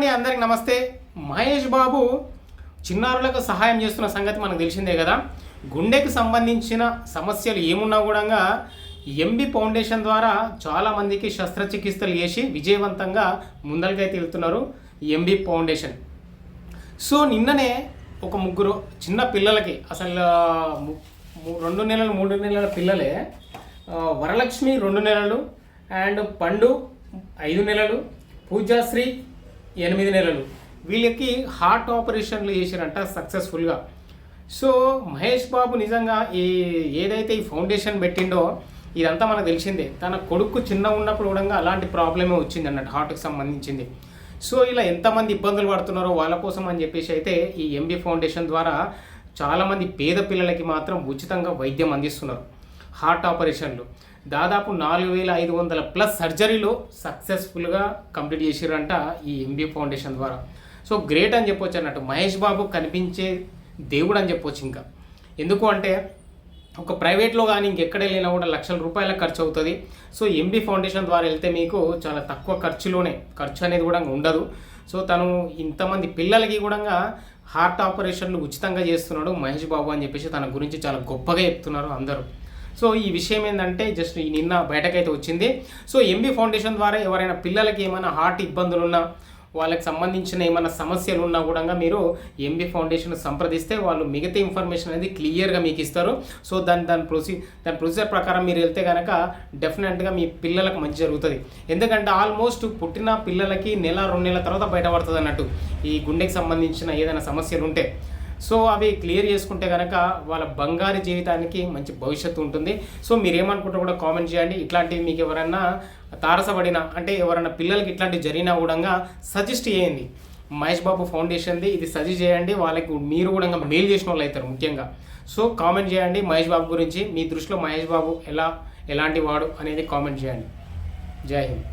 అండి అందరికి నమస్తే. మహేష్ బాబు చిన్నారులకు సహాయం చేస్తున్న సంగతి మనకు తెలిసిందే కదా. గుండెకి సంబంధించిన సమస్యలు ఏమున్నా కూడా ఎంబి ఫౌండేషన్ ద్వారా చాలామందికి శస్త్రచికిత్సలు చేసి విజయవంతంగా ముందరికైతే వెళ్తున్నారు ఎంబి ఫౌండేషన్. సో నిన్ననే ఒక ముగ్గురు చిన్న పిల్లలకి అసలు రెండు నెలలు మూడు నెలల పిల్లలే వరలక్ష్మి రెండు నెలలు అండ్ పండు ఐదు నెలలు పూజాశ్రీ ఎనిమిది నెలలు. వీళ్ళకి హార్ట్ ఆపరేషన్లు చేశారంట సక్సెస్ఫుల్గా. సో మహేష్ బాబు నిజంగా ఈ ఏదైతే ఈ ఫౌండేషన్ పెట్టిండో ఇదంతా మనకు తెలిసిందే. తన కొడుకు చిన్న ఉన్నప్పుడు కూడా అలాంటి ప్రాబ్లమే వచ్చింది అన్నట్టు హార్ట్కి సంబంధించింది. సో ఇలా ఎంతమంది ఇబ్బందులు పడుతున్నారో వాళ్ళ కోసం అని చెప్పేసి అయితే ఈ ఎంబీ ఫౌండేషన్ ద్వారా చాలామంది పేద పిల్లలకి మాత్రం ఉచితంగా వైద్యం అందిస్తున్నారు. హార్ట్ ఆపరేషన్లు. దాదాపు నాలుగు వేల ఐదు వందల ప్లస్ సర్జరీలు సక్సెస్ఫుల్గా కంప్లీట్ చేసిరంట ఈ ఎంబీ ఫౌండేషన్ ద్వారా. సో గ్రేట్ అని చెప్పొచ్చు అన్నట్టు. మహేష్ బాబు కనిపించే దేవుడు అని చెప్పొచ్చు ఇంకా. ఎందుకు అంటే ఒక ప్రైవేట్లో కానీ ఇంకెక్కడ వెళ్ళినా కూడా లక్షల రూపాయల ఖర్చు అవుతుంది. సో ఎంబీ ఫౌండేషన్ ద్వారా వెళ్తే మీకు చాలా తక్కువ ఖర్చులోనే ఖర్చు అనేది కూడా ఉండదు. సో తను ఇంతమంది పిల్లలకి కూడా హార్ట్ ఆపరేషన్లు ఉచితంగా చేస్తున్నాడు మహేష్ బాబు అని చెప్పేసి తన గురించి చాలా గొప్పగా చెప్తున్నారు అందరూ. సో ఈ విషయం ఏంటంటే జస్ట్ ఈ నిన్న బయటకైతే వచ్చింది. సో ఎంబీ ఫౌండేషన్ ద్వారా ఎవరైనా పిల్లలకి ఏమైనా హార్ట్ ఇబ్బందులు ఉన్నా వాళ్ళకి సంబంధించిన ఏమైనా సమస్యలు ఉన్నా కూడా మీరు ఎంబీ ఫౌండేషన్ సంప్రదిస్తే వాళ్ళు మిగతా ఇన్ఫర్మేషన్ అనేది క్లియర్గా మీకు ఇస్తారు. సో దాని దాని ప్రొసీ దాని ప్రొసీజర్ ప్రకారం మీరు వెళ్తే కనుక డెఫినెట్గా మీ పిల్లలకు మంచి జరుగుతుంది. ఎందుకంటే ఆల్మోస్ట్ పుట్టిన పిల్లలకి నెల రెండు నెలల తర్వాత బయటపడుతుంది అన్నట్టు ఈ గుండెకి సంబంధించిన ఏదైనా సమస్యలు ఉంటే. సో అవి క్లియర్ చేసుకుంటే కనుక వాళ్ళ బంగారు జీవితానికి మంచి భవిష్యత్తు ఉంటుంది. సో మీరు ఏమనుకుంటారో కూడా కామెంట్ చేయండి. ఇట్లాంటివి మీకు ఎవరైనా తారసపడిన అంటే ఎవరైనా పిల్లలకి ఇట్లాంటివి జరిగినా కూడా సజెస్ట్ చేయండి. మహేష్ బాబు ఫౌండేషన్ది ఇది సజెస్ట్ చేయండి. వాళ్ళకి మీరు కూడా మెయిల్ చేసిన వాళ్ళు అవుతారు ముఖ్యంగా. సో కామెంట్ చేయండి మహేష్ బాబు గురించి. మీ దృష్టిలో మహేష్ బాబు ఎలా ఎలాంటి వాడు అనేది కామెంట్ చేయండి. జై హింద్.